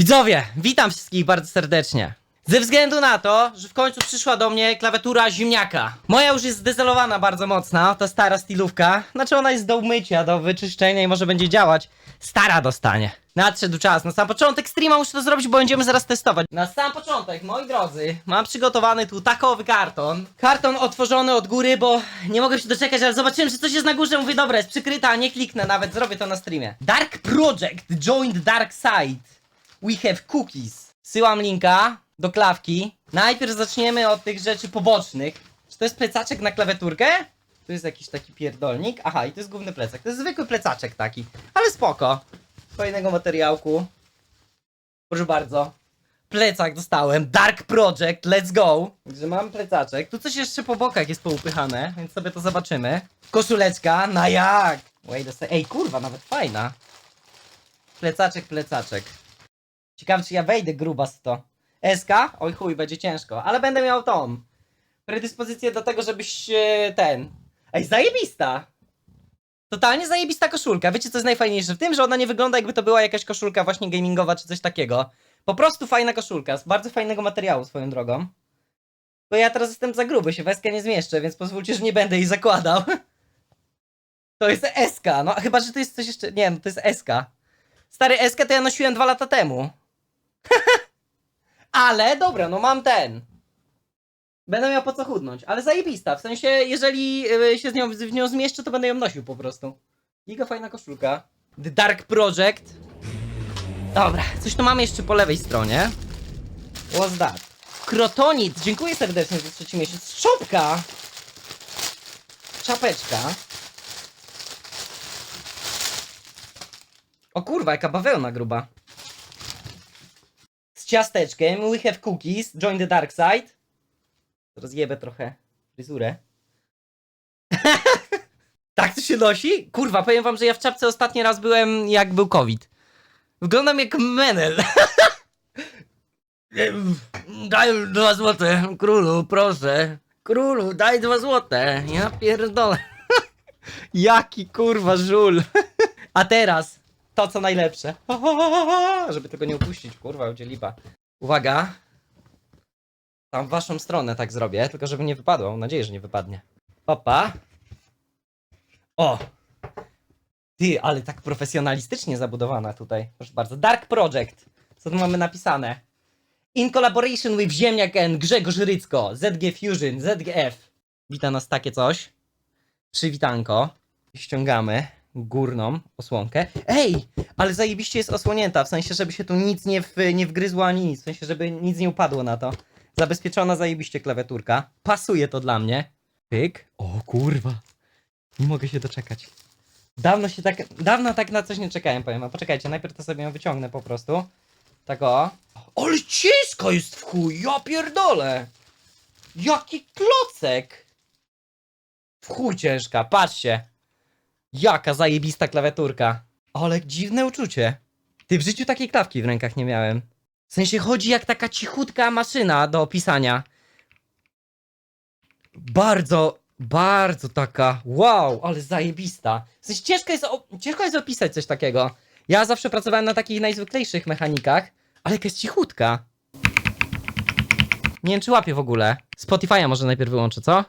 Widzowie, witam wszystkich bardzo serdecznie. Ze względu na to, że w końcu przyszła do mnie klawiatura ziemniaka. Moja już jest zdezelowana bardzo mocno, ta stara stylówka. Znaczy ona jest do umycia, do wyczyszczenia i może będzie działać. Stara dostanie. Nadszedł czas. Na sam początek streama muszę to zrobić, bo będziemy zaraz testować. Na sam początek, moi drodzy, mam przygotowany tu takowy karton. Karton otworzony od góry, bo nie mogę się doczekać, ale zobaczyłem, że coś jest na górze. Mówię, dobra, jest przykryta, nie kliknę nawet, zrobię to na streamie. Dark Project joined Dark Side. We have cookies. Syłam linka do klawki. Najpierw zaczniemy od tych rzeczy pobocznych. Czy to jest plecaczek na klawiaturkę? Tu jest jakiś taki pierdolnik. Aha, i to jest główny plecak. To jest zwykły plecaczek taki. Ale spoko. Fajnego materiałku. Proszę bardzo. Plecak dostałem. Dark Project, let's go. Także mam plecaczek. Tu coś jeszcze po bokach jest poupychane, więc sobie to zobaczymy. Koszuleczka, na jak? Wait a Ej, kurwa, nawet fajna. Plecaczek, plecaczek. Ciekawe, czy ja wejdę gruba z to. SK? Oj chuj, będzie ciężko, ale będę miał tą predyspozycję do tego, żebyś e, ten. Ej, zajebista! Totalnie zajebista koszulka. Wiecie, co jest najfajniejsze w tym, że ona nie wygląda jakby to była jakaś koszulka właśnie gamingowa czy coś takiego. Po prostu fajna koszulka, z bardzo fajnego materiału swoją drogą. Bo ja teraz jestem za gruby, się w SK nie zmieszczę, więc pozwólcie, że nie będę jej zakładał. To jest SK, no chyba, że to jest coś jeszcze... Nie, no to jest SK. Stary SK to ja nosiłem dwa lata temu. Ale dobra, no mam ten. Będę miał po co chudnąć, ale zajebista. W sensie, jeżeli y, się z nią, w nią zmieszczę, to będę ją nosił po prostu. Giga fajna koszulka. The Dark Project. Dobra, coś tu mamy jeszcze po lewej stronie. What's that? Krotonit, dziękuję serdecznie za trzeci miesiąc. Szopka! Czapeczka. O kurwa, jaka bawełna gruba. Ciasteczkiem. We have cookies. Join the dark side. Rozjebę trochę fryzurę. tak to się nosi? Kurwa, powiem wam, że ja w czapce ostatni raz byłem jak był COVID. Wyglądam jak menel. daj dwa złote, królu, proszę. Królu, daj dwa złote. Ja pierdolę. Jaki kurwa żul. A teraz to co najlepsze. Żeby tego nie upuścić, kurwa, lipa. Uwaga. Tam w waszą stronę tak zrobię, tylko żeby nie wypadło. Mam nadzieję, że nie wypadnie. Opa. O. Ty, ale tak profesjonalistycznie zabudowana tutaj. Proszę bardzo. Dark Project. Co tu mamy napisane? In collaboration with Ziemniak and Grzegorz Rycko. ZG Fusion, ZGF. Wita nas takie coś. Przywitanko. Ściągamy górną osłonkę. Ej, ale zajebiście jest osłonięta, w sensie, żeby się tu nic nie, w, nie wgryzło ani nic, w sensie, żeby nic nie upadło na to. Zabezpieczona zajebiście klawiaturka. Pasuje to dla mnie. Pyk. O kurwa. Nie mogę się doczekać. Dawno się tak, dawno tak na coś nie czekałem, powiem. A poczekajcie, najpierw to sobie ją wyciągnę po prostu. Tak o. Ale ciężko jest w chuj, ja pierdolę. Jaki klocek. W chuj ciężka, patrzcie. Jaka zajebista klawiaturka. Ale dziwne uczucie. Ty w życiu takiej klawki w rękach nie miałem. W sensie chodzi jak taka cichutka maszyna do opisania. Bardzo, bardzo taka. Wow, ale zajebista. W sensie ciężko jest, ciężko jest opisać coś takiego. Ja zawsze pracowałem na takich najzwyklejszych mechanikach, ale jaka jest cichutka. Nie wiem, czy łapię w ogóle. Spotify'a może najpierw wyłączę, co?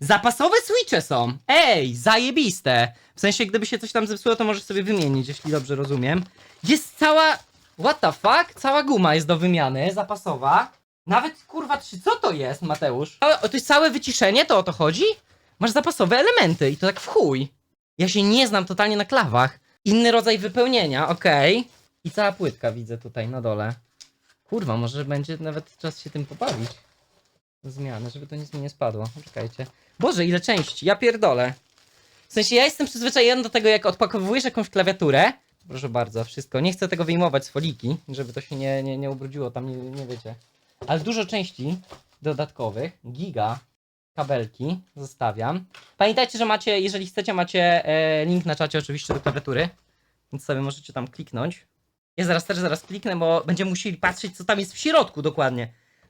Zapasowe switche są! Ej, zajebiste! W sensie, gdyby się coś tam zepsuło, to możesz sobie wymienić, jeśli dobrze rozumiem. Jest cała... What the fuck? Cała guma jest do wymiany, zapasowa. Nawet, kurwa, czy co to jest, Mateusz? To jest całe wyciszenie, to o to chodzi? Masz zapasowe elementy i to tak w chuj. Ja się nie znam totalnie na klawach. Inny rodzaj wypełnienia, okej. I cała płytka widzę tutaj na dole. Kurwa, może będzie nawet czas się tym pobawić. Zmiany, żeby to nic mi nie spadło. Poczekajcie. Boże, ile części, ja pierdolę. W sensie ja jestem przyzwyczajony do tego, jak odpakowujesz jakąś klawiaturę. Proszę bardzo, wszystko. Nie chcę tego wyjmować z foliki, żeby to się nie, nie, nie ubrudziło, tam nie, nie wiecie. Ale dużo części dodatkowych. Giga, kabelki, zostawiam. Pamiętajcie, że macie, jeżeli chcecie, macie e, link na czacie oczywiście do klawiatury. Więc sobie możecie tam kliknąć. Ja zaraz też zaraz kliknę, bo będziemy musieli patrzeć, co tam jest w środku dokładnie.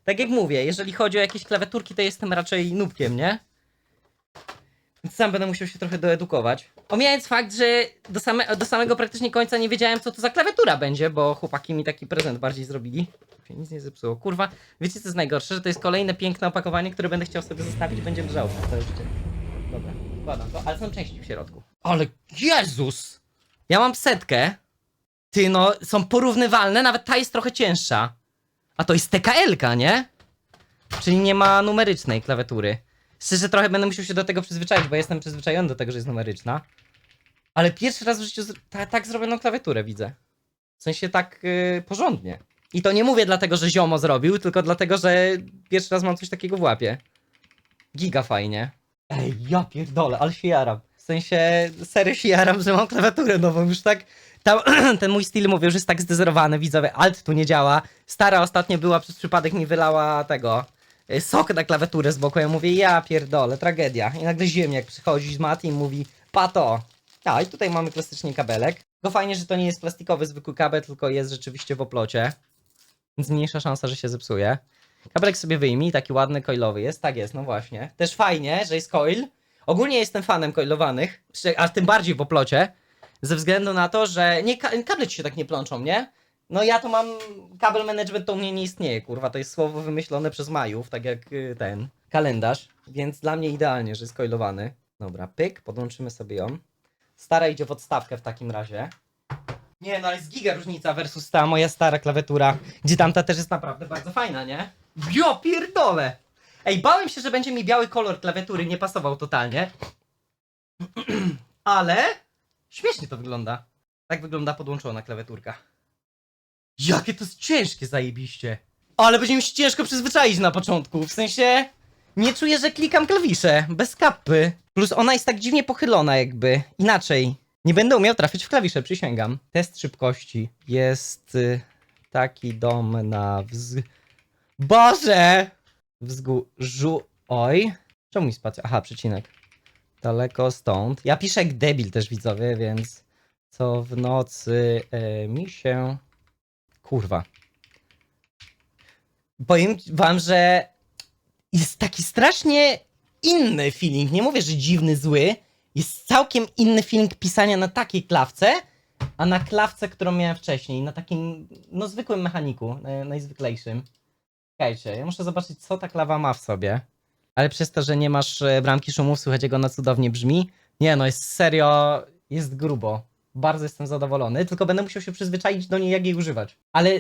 Tak jak mówię, jeżeli chodzi o jakieś klawiaturki, to jestem raczej nubkiem, nie? Więc sam będę musiał się trochę doedukować. Omijając fakt, że do, same, do samego praktycznie końca nie wiedziałem, co to za klawiatura będzie, bo chłopaki mi taki prezent bardziej zrobili. Się nic nie zepsuło. Kurwa, wiecie co jest najgorsze? Że to jest kolejne piękne opakowanie, które będę chciał sobie zostawić, będzie leżało przez całe życie. Dobra, wkładam to, ale są części w środku. Ale Jezus! Ja mam setkę. Ty no, są porównywalne, nawet ta jest trochę cięższa. A to jest TKL-ka, nie? Czyli nie ma numerycznej klawiatury. Szczerze trochę będę musiał się do tego przyzwyczaić, bo jestem przyzwyczajony do tego, że jest numeryczna. Ale pierwszy raz w życiu ta, tak zrobioną klawiaturę widzę. W sensie tak yy, porządnie. I to nie mówię dlatego, że ziomo zrobił, tylko dlatego, że pierwszy raz mam coś takiego w łapie. Giga fajnie. Ej, ja pierdolę, ale się jaram. Sensie, serio się jaram, że mam klawiaturę nową, już tak... Tam, ten mój styl, mówię, już jest tak zdezerowany, widzowie, alt tu nie działa. Stara ostatnio była, przez przypadek mi wylała tego... y, Sok na klawiaturę z boku, ja mówię, ja pierdolę, tragedia. I nagle ziemniak przychodzi z Mati i mówi, pato. A, i tutaj mamy klasycznie kabelek. Tylko fajnie, że to nie jest plastikowy, zwykły kabel, tylko jest rzeczywiście w oplocie. Więc mniejsza szansa, że się zepsuje. Kabelek sobie wyjmij, taki ładny, coilowy jest. Tak jest, no właśnie. Też fajnie, że jest coil. Ogólnie jestem fanem coilowanych, a tym bardziej w oplocie, ze względu na to, że nie, ka- kable ci się tak nie plączą, nie? No ja to mam, kabel management to u mnie nie istnieje, kurwa, to jest słowo wymyślone przez Majów, tak jak y, ten kalendarz, więc dla mnie idealnie, że jest coilowany. Dobra, pyk, podłączymy sobie ją. Stara idzie w odstawkę w takim razie. Nie, no ale jest giga różnica versus ta moja stara klawiatura, gdzie tamta też jest naprawdę bardzo fajna, nie? Jo, pierdolę! Ej, bałem się, że będzie mi biały kolor klawiatury, nie pasował totalnie. Ale śmiesznie to wygląda. Tak wygląda podłączona klawiaturka. Jakie to jest ciężkie zajebiście. Ale będzie mi się ciężko przyzwyczaić na początku, w sensie... Nie czuję, że klikam klawisze, bez kapy. Plus ona jest tak dziwnie pochylona jakby. Inaczej. Nie będę umiał trafić w klawisze, przysięgam. Test szybkości. Jest y, taki dom na wz... Boże! Wzgórzu... Oj. Czemu mi spacja? Aha, przecinek. Daleko stąd. Ja piszę jak debil też widzowie, więc... Co w nocy e, mi się... Kurwa. Powiem wam, że jest taki strasznie inny feeling. Nie mówię, że dziwny, zły. Jest całkiem inny feeling pisania na takiej klawce, a na klawce, którą miałem wcześniej. Na takim, no zwykłym mechaniku, naj, najzwyklejszym. Czekajcie, ja muszę zobaczyć, co ta klawa ma w sobie. Ale przez to, że nie masz e, bramki szumów, słychać jak ona cudownie brzmi. Nie no, jest serio, jest grubo. Bardzo jestem zadowolony, tylko będę musiał się przyzwyczaić do niej, jak jej używać. Ale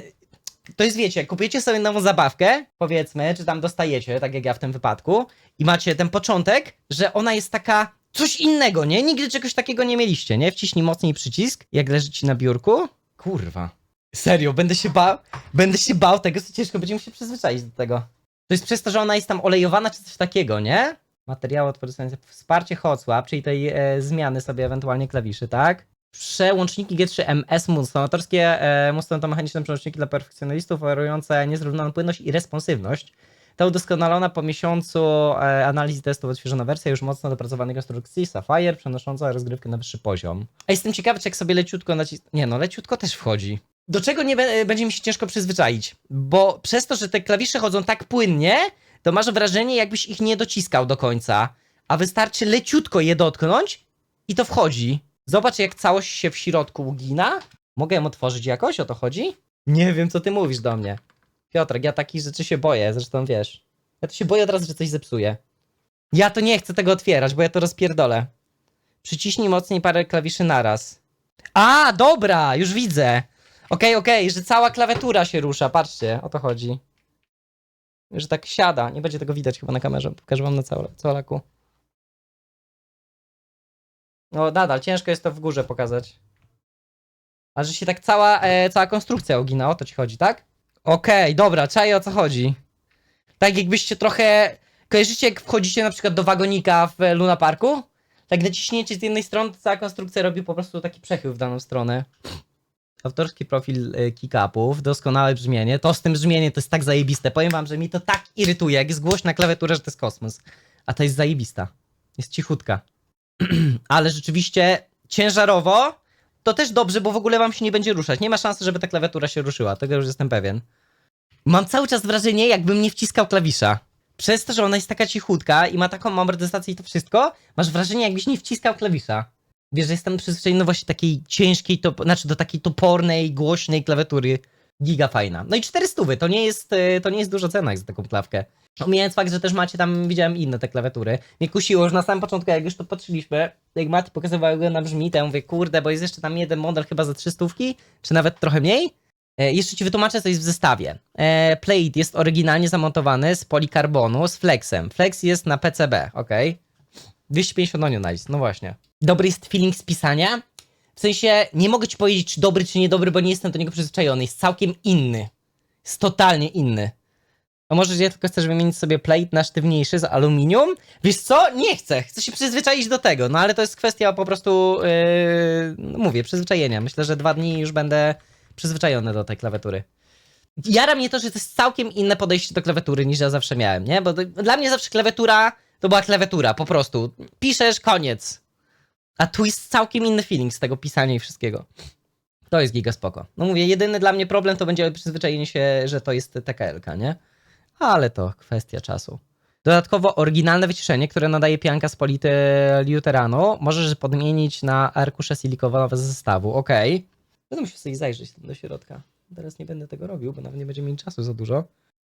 to jest, wiecie, kupujecie sobie nową zabawkę, powiedzmy, czy tam dostajecie, tak jak ja w tym wypadku, i macie ten początek, że ona jest taka coś innego, nie? Nigdy czegoś takiego nie mieliście, nie? Wciśnij mocniej przycisk, jak leży ci na biurku. Kurwa. Serio, będę się bał, będę się bał tego, co ciężko będzie mi się przyzwyczaić do tego. To jest przez to, że ona jest tam olejowana, czy coś takiego, nie? Materiały odpowiadające wsparcie hot-swap, czyli tej e, zmiany sobie ewentualnie klawiszy, tak? Przełączniki G3MS monotonatorskie, e, monotonomechaniczne przełączniki dla perfekcjonalistów oferujące niezrównaną płynność i responsywność. Ta udoskonalona po miesiącu e, analizy testów odświeżona wersja już mocno dopracowanej konstrukcji Sapphire, przenosząca rozgrywkę na wyższy poziom. A jestem ciekawy, czy jak sobie leciutko nacis... Nie no, leciutko też wchodzi. Do czego nie be- będzie mi się ciężko przyzwyczaić, bo przez to, że te klawisze chodzą tak płynnie, to masz wrażenie, jakbyś ich nie dociskał do końca, a wystarczy leciutko je dotknąć i to wchodzi. Zobacz, jak całość się w środku ugina. Mogę ją otworzyć jakoś? O to chodzi? Nie wiem, co ty mówisz do mnie. Piotrek, ja takich rzeczy się boję, zresztą wiesz. Ja to się boję od razu, że coś zepsuje. Ja to nie chcę tego otwierać, bo ja to rozpierdolę. Przyciśnij mocniej parę klawiszy naraz. A, dobra, już widzę. Okej, okej, że cała klawiatura się rusza, patrzcie, o to chodzi. Że tak siada, nie będzie tego widać chyba na kamerze, pokażę wam na całe- całolaku. No nadal, ciężko jest to w górze pokazać. A że się tak cała, e, cała konstrukcja ugina, o to ci chodzi, tak? Okej, dobra, czaję o co chodzi. Tak jakbyście trochę... Kojarzycie jak wchodzicie na przykład do wagonika w Luna Parku? Tak naciśnięcie z jednej strony, to cała konstrukcja robi po prostu taki przechył w daną stronę. Autorski profil e, kick-upów, doskonałe brzmienie. To z tym brzmieniem to jest tak zajebiste. Powiem wam, że mi to tak irytuje, jak jest głośna klawiatura, że to jest kosmos. A to jest zajebista. Jest cichutka. Ale rzeczywiście ciężarowo to też dobrze, bo w ogóle wam się nie będzie ruszać. Nie ma szansy, żeby ta klawiatura się ruszyła. Tego już jestem pewien. Mam cały czas wrażenie, jakbym nie wciskał klawisza. przez to, że ona jest taka cichutka i ma taką amortyzację i to wszystko, masz wrażenie, jakbyś nie wciskał klawisza. Wiesz, jestem przyzwyczajony właśnie takiej ciężkiej, to, znaczy do takiej topornej, głośnej klawiatury. Giga fajna. No i 400, to nie jest, e, to nie jest dużo cena jak za taką klawkę. Omijając fakt, że też macie tam, widziałem inne te klawiatury. Mnie kusiło, że na samym początku, jak już to patrzyliśmy, jak Mati pokazywał, jak ona brzmi, to ja mówię, kurde, bo jest jeszcze tam jeden model chyba za 300, czy nawet trochę mniej. E, jeszcze ci wytłumaczę, co jest w zestawie. E, plate jest oryginalnie zamontowany z polikarbonu, z flexem. Flex jest na PCB, ok? 250 onion nice, no właśnie. Dobry jest feeling z pisania. W sensie, nie mogę ci powiedzieć, czy dobry, czy niedobry, bo nie jestem do niego przyzwyczajony. Jest całkiem inny. Jest totalnie inny. A może ja tylko chcesz wymienić sobie plate na sztywniejszy z aluminium? Wiesz co? Nie chcę. Chcę się przyzwyczaić do tego. No ale to jest kwestia po prostu, yy, mówię, przyzwyczajenia. Myślę, że dwa dni już będę przyzwyczajony do tej klawiatury. Jara mnie to, że to jest całkiem inne podejście do klawiatury niż ja zawsze miałem, nie? Bo to, dla mnie zawsze klawiatura to była klawiatura, po prostu. Piszesz, koniec. A tu jest całkiem inny feeling z tego pisania i wszystkiego. To jest giga spoko. No mówię, jedyny dla mnie problem to będzie przyzwyczajenie się, że to jest TKL-ka, nie? Ale to kwestia czasu. Dodatkowo oryginalne wyciszenie, które nadaje pianka z polityliuteranu, możesz podmienić na arkusze silikonowe z zestawu. Ok. Będę musiał sobie zajrzeć do środka. Teraz nie będę tego robił, bo nawet nie będzie mi czasu za dużo.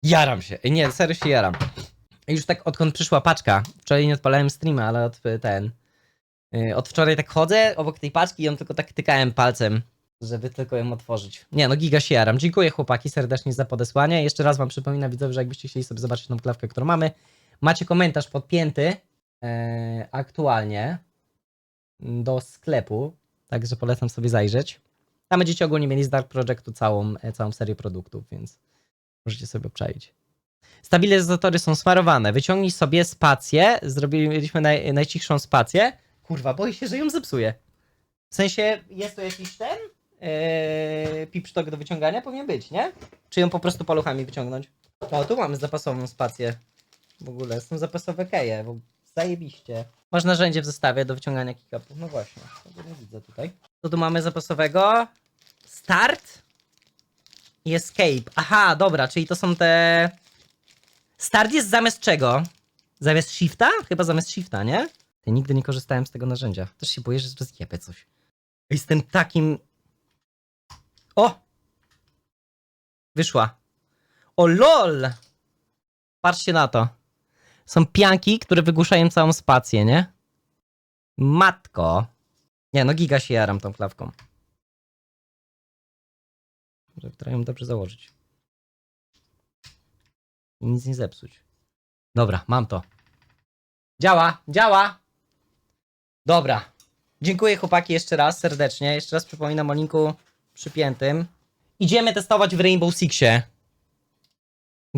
Jaram się. Nie, serio się jaram. Już tak odkąd przyszła paczka. Wczoraj nie odpalałem streama, ale od ten. Yy, Od wczoraj tak chodzę obok tej paczki i ją tylko tak tykałem palcem, żeby tylko ją otworzyć. Nie, no giga się jaram. Dziękuję chłopaki serdecznie za podesłanie. Jeszcze raz wam przypominam widzowie, że jakbyście chcieli sobie zobaczyć tą klawkę, którą mamy, macie komentarz podpięty e, aktualnie do sklepu, także polecam sobie zajrzeć. Tam będziecie ogólnie mieli z Dark Projectu całą, e, całą serię produktów, więc możecie sobie obczaić. Stabilizatory są smarowane. Wyciągnij sobie spację. Zrobiliśmy naj, najcichszą spację. Kurwa, boję się, że ją zepsuję. W sensie, jest to jakiś ten? Yy, pipsztok do wyciągania? Powinien być, nie? Czy ją po prostu paluchami wyciągnąć? O, tu mamy zapasową spację. W ogóle, są zapasowe keje, zajebiście. Masz narzędzie w zestawie do wyciągania kick-upów. No właśnie, tego nie widzę tutaj. Co tu mamy zapasowego? Start i escape. Aha, dobra, czyli to są te... Start jest zamiast czego? Zamiast shifta? Chyba zamiast shifta, nie? Ja nigdy nie korzystałem z tego narzędzia. Też się boję, że rozjebę coś. Jestem takim... O! Wyszła. O lol! Patrzcie na to. Są pianki, które wygłuszają całą spację, nie? Matko. Nie, no giga się jaram tą klawką. Że ją dobrze założyć. I nic nie zepsuć. Dobra, mam to. Działa, działa! Dobra. Dziękuję chłopaki jeszcze raz serdecznie. Jeszcze raz przypominam o linku przypiętym. Idziemy testować w Rainbow Sixie.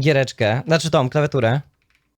Giereczkę, znaczy tą klawiaturę.